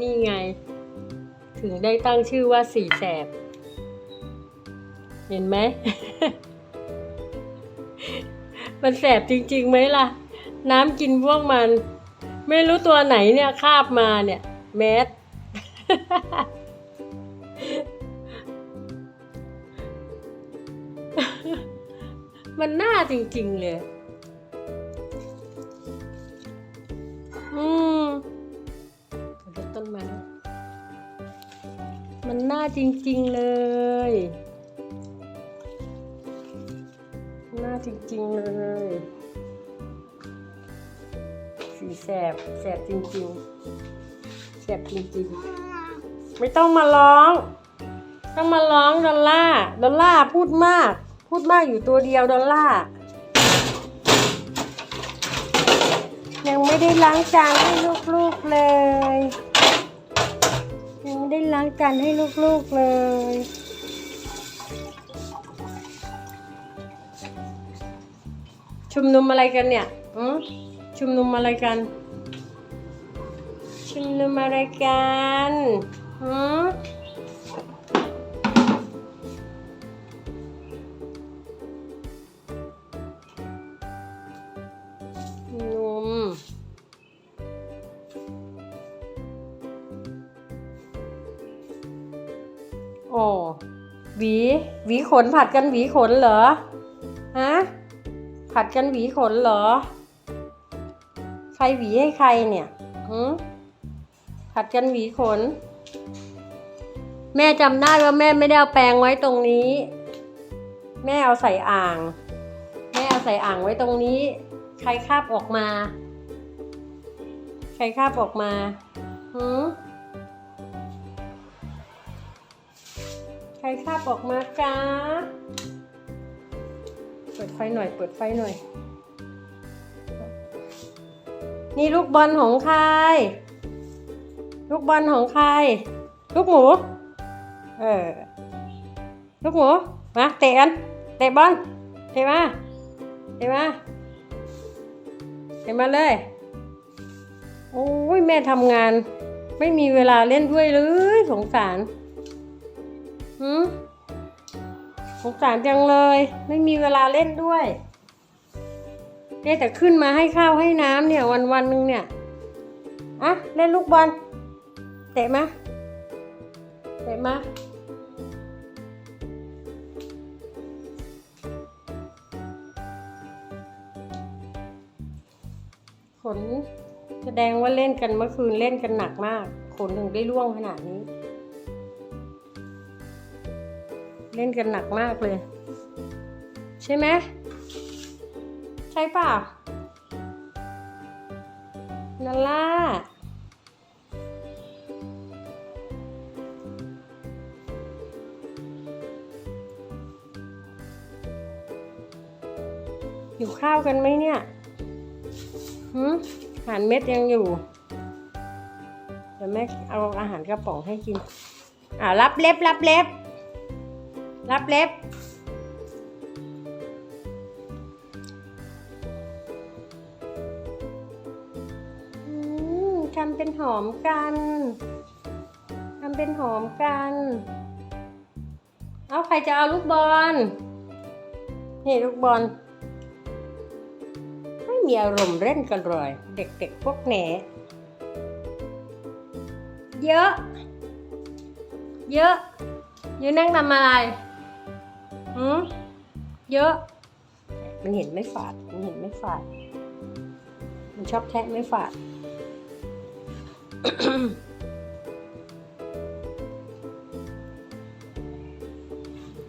นี่ไง ถึงได้ตั้งชื่อว่าสีแสบ เห็นไหม มันแสบจริงๆไหมล่ะ น้ำกินพวกมัน ไม่รู้ตัวไหนเนี่ยคาบมาเนี่ย แมสมันน่าจริงๆเลย อืม มันน่าจริง ๆ เลย น่าจริง ๆ เลย สีแสบ แสบจริง ๆ แสบจริง ๆ ไม่ต้องมาร้อง ต้องมาร้องดอลล่าดอลล่าพูดมาก พูดมากอยู่ตัวเดียวดอลล่ายังไม่ได้ล้างจานให้ลูกๆเลย ได้ล้างจานให้ลูกๆเลย ชุมนุมอะไรกันเนี่ยอืมชุมนุมอะไรกัน ชุมนุมอะไรกันอื โอ้หวีหวีขนผัดกันหวีขนเหรอฮะผัดกันหวีขนเหรอ ใครหวีให้ใครเนี่ยหืผัดกันหวีขน แม่จำได้ว่าแม่ไม่ได้เอาแปรงไว้ตรงนี้ แม่เอาใส่อ่าง แม่เอาใส่อ่างไว้ตรงนี้ ใครคาบออกมา ใครคาบออกมาหืม ครคาบออกมาจ้าเปิดไฟหน่อย เปิดไฟหน่อย นี่ลูกบอลของใคร ลูกบอลของใคร ลูกหมู เออ ลูกหมู มาเตะกัน เตะบอล เตะมา เตะมา เตะมาเลย โอ้ยแม่ทำงาน ไม่มีเวลาเล่นด้วยเลยสงสาร หืมสงสารจังเลย ไม่มีเวลาเล่นด้วยเนี่ยแต่ขึ้นมาให้ข้าวให้น้ำเนี่ยวันวันหนึ่งเนี่ยอะเล่นลูกบอลเตะมาเตะมาขนแสดงว่าเล่นกันเมื่อคืนเล่นกันหนักมาก ขนถึงได้ร่วงขนาดนี้ เล่นกันหนักมากเลย ใช่ไหมใช่เปล่านาล่าอยู่ข้าวกันไหมเนี่ยหืมอาหารเม็ดยังอยู่ เดี๋ยวแม่เอาอาหารกระป๋องให้กิน อ่ารับเล็บรับเล็บ รับเล็บอืมทำเป็นหอมกัน ทำเป็นหอมกัน เอาใครจะเอาลูกบอล นี่ลูกบอล ไม่มีอารมณ์เล่นกันเลย เด็กๆพวกแหนเยอะ เยอะอยู่นั่งทำอะไร หืมเยอะ มันเห็นไม่ฝาด มันเห็นไม่ฝาด มันชอบแทะไม่ฝาด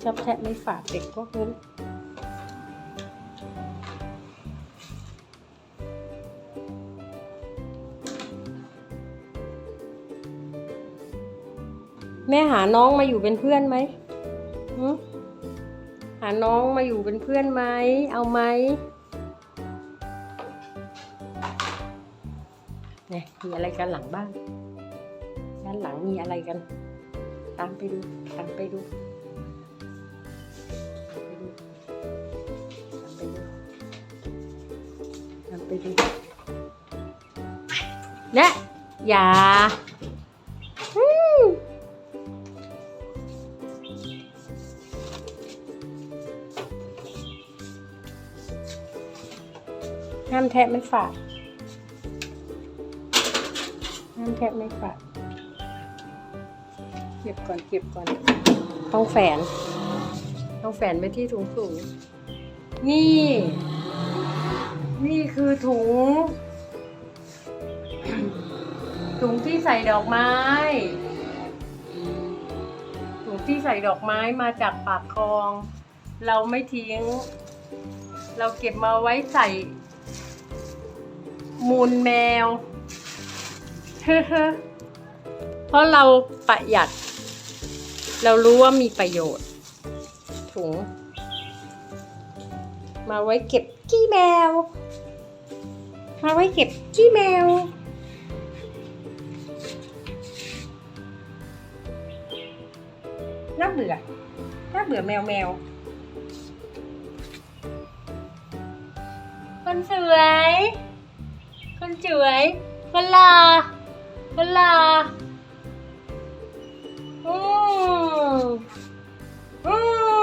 ชอบแทะไม่ฝาดเด็กพวกนี้แม่หาน้องมาอยู่เป็นเพื่อนไหมหืมาน้องมาอยู่เป็นเพื่อนไหม เอาไหมเนี่ยมีอะไรกันหลังบ้าน ด้านหลังมีอะไรกัน ตามไปดู ตามไปดูตามไปดูตามไปดูตามไปดูเนี่ยอย่า ห้ามแทะไม่ฝาดห้ามแทะไม่ฝาดเก็บก่อนเก็บก่อน ต้องแฝน ต้องแฝนไปที่ถุงสูงนี่ นี่คือถุง ถุงที่ใส่ดอกไม้ ถุงที่ใส่ดอกไม้มาจากปากคลอง เราไม่ทิ้ง เราเก็บมาไว้ใส่ มูลแมวเพราะเราประหยัด เรารู้ว่ามีประโยชน์ ถุง มาไว้เก็บขี้แมว มาไว้เก็บขี้แมวน่าเบื่อน่าเบื่อแมวแมว คนสวย คนสวยคนหล่อคนหล่ออืมอืม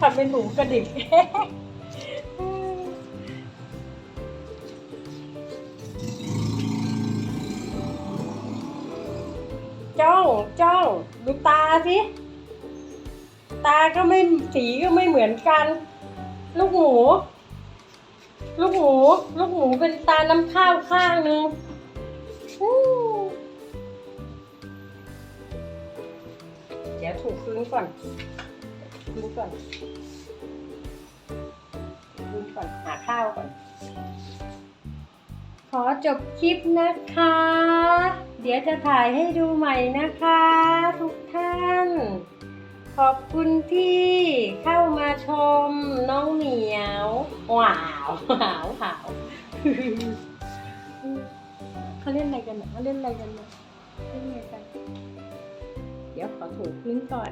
ทำเป็นหมูกระดิก จ้องจ้องดูตาสิตาก็ไม่สีก็ไม่เหมือนกัน ลูกหมู ลูกหมู ลูกหมูเป็นตาน้ำข้าวข้างหนึ่งอู้เดี๋ยวถูกพื้นก่อนพื้นก่อนพื้นก่อนหาข้าวก่อน ขอจบคลิปนะคะ เดี๋ยวจะถ่ายให้ดูใหม่นะคะทุกท่าน ขอบคุณที่เข้ามาชมน้องเหมียวว้าวหาวหาวเขาเล่นอะไรกันน่ะเขาเล่นอะไรกันเล่นอะไรกัน เดี๋ยวขอถูพื้นก่อน